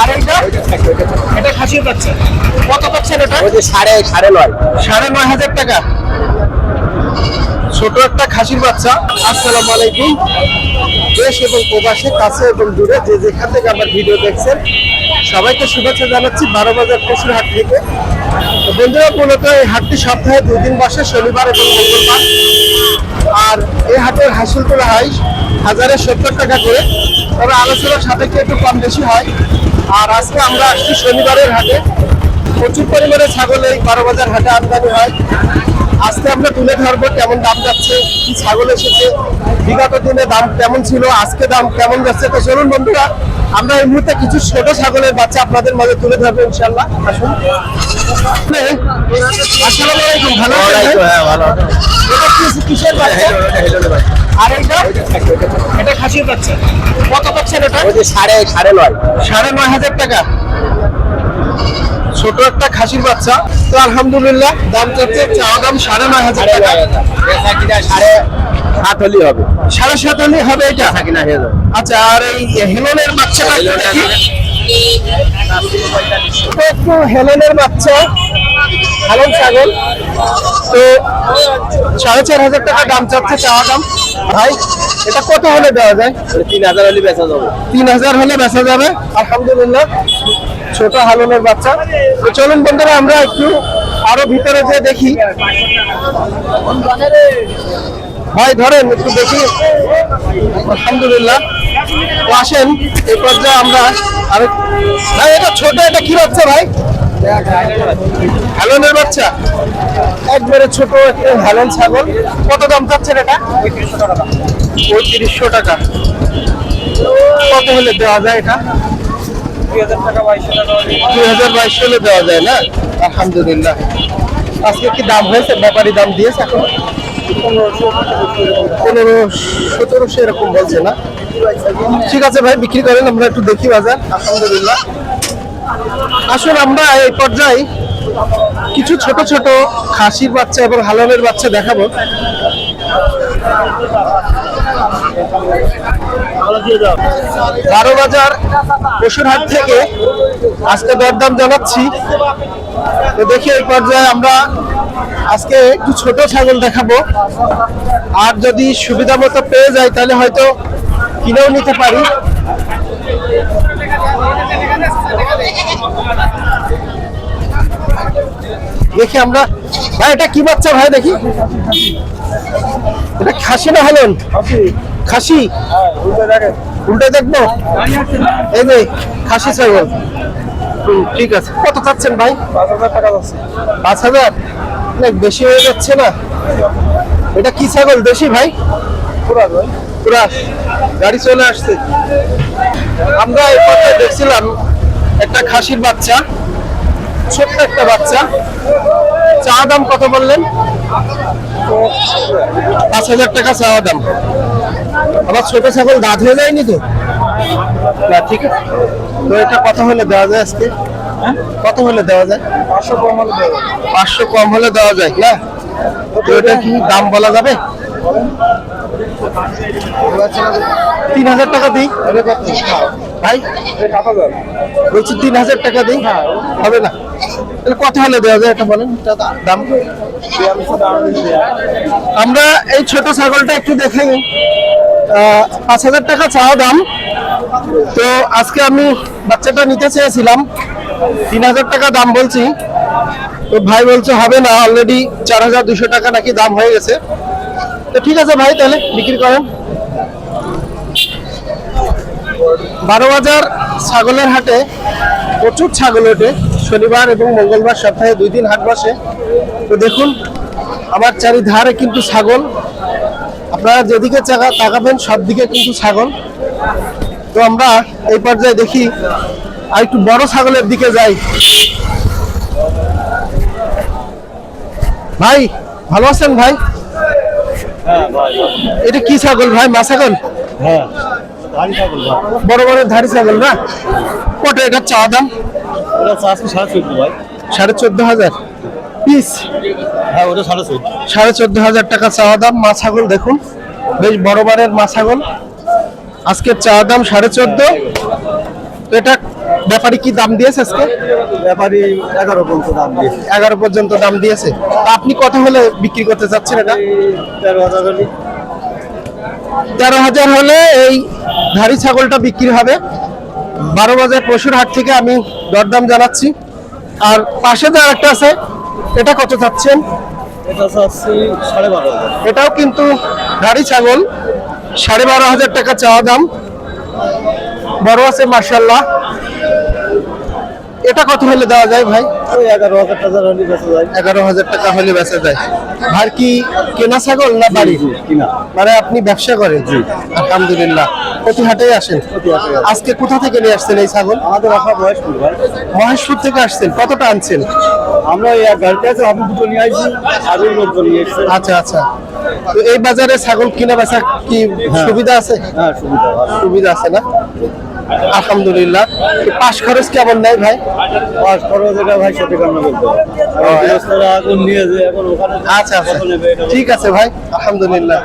আর এইটা এটা খাসির বাচ্চা। কত পাচ্ছেন এটা? ওই যে সাড়ে সাড়ে নয়। সাড়ে নয় হাজার টাকা। ছোট একটা খাসির বাচ্চা। আসসালামু আলাইকুম। দেশ এবং প্রবাসে কাছে এবং দূরে যে যেখান থেকে আমার ভিডিও দেখছেন সবাইকে শুভেচ্ছা জানাচ্ছি বারো বাজার পশুর হাট থেকে বন্ধুরা মূলত এই হাটটি সপ্তাহে দুই দিন বসে শনিবার এবং মঙ্গলবার। আর এই হাটের হাসিল তোলা হয় হাজারে সত্তর টাকা করে। তবে আলোচনার সাপেক্ষে একটু কম বেশি হয়। আর আজকে আমরা আসছি শনিবারের হাটে। প্রচুর পরিমাণে ছাগল এই বারো বাজার হাটে আমদানি হয়। আজকে আমরা তুলে ধরবো কেমন দাম যাচ্ছে কি ছাগল এসেছে বিগত দিনে দাম কেমন ছিল আজকে দাম কেমন যাচ্ছে তো চলুন বন্ধুরা আমরা এই মুহূর্তে কিছু ছোট ছাগলের বাচ্চা আপনাদের মাঝে তুলে ধরবো ইনশাল্লাহ আসুন। আসসালামু আলাইকুম ভালো আছেন হ্যাঁ ভালো এটা কিসের বাচ্চা। আর এইটা? এটা খাসির বাচ্চা। কত পাচ্ছেন এটা? ওই যে সাড়ে সাড়ে নয়। সাড়ে নয় হাজার টাকা। ছোট একটা খাসির বাচ্চা। তো আলহামদুলিল্লাহ দাম চাচ্ছে চাওয়া দাম সাড়ে নয় হাজার টাকা। সাড়ে সাত হলেই হবে। সাড়ে সাত হলে হবে এটা? কিনা হয়ে আচ্ছা আর এই হেলনের বাচ্চাটা একটু একটু বাচ্চা। হেলন ছাগল। তো সাড়ে চার হাজার টাকা দাম চাচ্ছে চাওয়া দাম। ভাই এটা কত হলে দেওয়া যায়? তিন হাজার হলে বেচা যাবে। তিন হাজার হলে বেচা যাবে? আলহামদুলিল্লাহ ছোট হালনের বাচ্চা। তো চলুন বন্ধুরা আমরা একটু আরও ভিতরে যে দেখি। ভাই ধরেন একটু দেখি। আলহামদুলিল্লাহ। আসেন এই পর্যায়ে আমরা আরও ভাই এটা ছোট এটা কি হচ্ছে ভাই? হ্যালনের বাচ্চা? একবারে ছোট একটা হ্যালন ছাগল। কত দাম চাচ্ছেন এটা? পঁয়ত্রিশশো টাকা। কত হলে দেওয়া যায় এটা? দুই হাজার বাইশ হলে দেওয়া যায় না? আলহামদুলিল্লাহ। আজকে কি দাম হয়েছে? ব্যাপারী দাম দিয়েছে এখন? পনেরো সতেরোশো এরকম বলছে না? ঠিক আছে ভাই বিক্রি করেন আমরা একটু দেখি বাজার। আলহামদুলিল্লাহ। আসলে আমরা এই পর্যায়ে কিছু ছোট ছোট খাসির বাচ্চা এবং হালালের বাচ্চা দেখাবো। বারো বাজার পশুরহাট থেকে আজকে দরদাম জানাচ্ছি। তো দেখি এই পর্যায়ে আমরা আজকে একটু ছোট ছাগল দেখাবো। আর যদি সুবিধা মতো পেয়ে যায়, তাহলে হয়তো কিনেও নিতে পারি। দেখি আমরা। ভাই, এটা কি বাচ্চা ভাই দেখি? এটা খাসি না হলেন? খাসি? উল্টে দেখব। এই যে, খাসি ছাগল। ঠিক আছে। কত চাচ্ছেন ভাই? পাঁচ হাজার? অনেক বেশি হয়ে যাচ্ছে না? এটা কি ছাগল? দেশি ভাই? পুরা গাড়ি চলে আসছে। আমরা এই দেখছিলাম একটা খাসির বাচ্চা ছোট্ট একটা বাচ্চা। চা দাম কত বললেন? পাঁচ হাজার টাকা চাওয়া দাম। আবার ছোট ছাগল দাঁত হয়ে যায়নি তো? না ঠিক আছে। তো এটা কত হলে দেওয়া যায় আজকে? কত হলে দেওয়া যায়? পাঁচশো কম হলে দেওয়া যায়। পাঁচশো কম হলে দেওয়া যায় না? তো এটা কি দাম বলা যাবে? তিন হাজার টাকা দিই। ভাই? বলছি তিন হাজার টাকা দিই। হবে না। তাহলে কত হলে দেওয়া যায় এটা বলেন? দাম? আমরা এই ছোট ছাগলটা একটু দেখে পাঁচ হাজার টাকা চাওয়া দাম। তো আজকে আমি বাচ্চাটা নিতে চেয়েছিলাম। তিন হাজার টাকা দাম বলছি। তো ভাই বলছে, হবে না অলরেডি চার হাজার দুশো টাকা নাকি দাম হয়ে গেছে। তো ঠিক আছে ভাই, তাহলে বিক্রি করেন। বারো বাজার ছাগলের হাটে প্রচুর ছাগল ওঠে। শনিবার এবং মঙ্গলবার সপ্তাহে দুই দিন হাট বসে। তো দেখুন আমার চারিধারে কিন্তু ছাগল। আপনারা যেদিকে চাকা তাকাবেন সব দিকে কিন্তু ছাগল। তো আমরা এই পর্যায়ে দেখি আর একটু বড় ছাগলের দিকে যাই। ভাই ভালো আছেন ভাই? এটা কি ছাগল ভাই? মা ছাগল হ্যাঁ। বড় বড় ধারি ছাগল না? কত এটা চাওয়া দাম? সাড়ে চোদ্দ হাজার। পিস? হ্যাঁ ওটা সাড়ে চোদ্দ। সাড়ে চোদ্দ হাজার টাকা চাওয়া দাম মা ছাগল দেখুন। বেশ বড় বড়ের মা ছাগল। আজকের চাওয়া দাম সাড়ে চোদ্দ। এটা ব্যাপারী কি দাম দিয়েছে আজকে? ব্যাপারী এগারো পর্যন্ত দাম দিয়েছে। এগারো পর্যন্ত দাম দিয়েছে। আপনি কত হলে বিক্রি করতে চাচ্ছেন এটা? তেরো হাজার হলে। তেরো হাজার হলে এই ধাড়ি ছাগলটা বিক্রি হবে। বারো বাজার পশুর হাট থেকে আমি দরদাম জানাচ্ছি। আর পাশে যে একটা আছে এটা কত চাচ্ছেন? সাড়ে বারো হাজার। এটাও কিন্তু ধাড়ি ছাগল সাড়ে বারো হাজার টাকা চাওয়া দাম। বড় আছে মার্শাল্লাহ এটা কত হলে দেওয়া যায় ভাই? ওই এগারো হাজার টাকা হলে বেচা যায়। এগারো হাজার টাকা হলে বেচা যায়। ভাই কি কেনা ছাগল না বাড়ি? কিনা। মানে আপনি ব্যবসা করেন? জি। আলহামদুলিল্লাহ। প্রতি হাটেই আসেন। আসি। আজকে কোথা থেকে নিয়ে আসছেন এই ছাগল? আমাদের বয়স কত ভাই। মহেশপুর থেকে আসছেন। কতটা আনছেন? আমরা গাড়িতে আছে আমি দুটো নিয়ে আসছি আর লোকজন নিয়ে এসছে। আচ্ছা আচ্ছা। তো এই বাজারে ছাগল কিনা বেচা কি সুবিধা আছে? হ্যাঁ সুবিধা আছে না? আলহামদুলিল্লাহ। পাশ খরচ কেমন নেয় ভাই? পাশ খরচ এটা ভাই সঠিক আমরা বলতে আচ্ছা আচ্ছা। ঠিক আছে ভাই আলহামদুলিল্লাহ।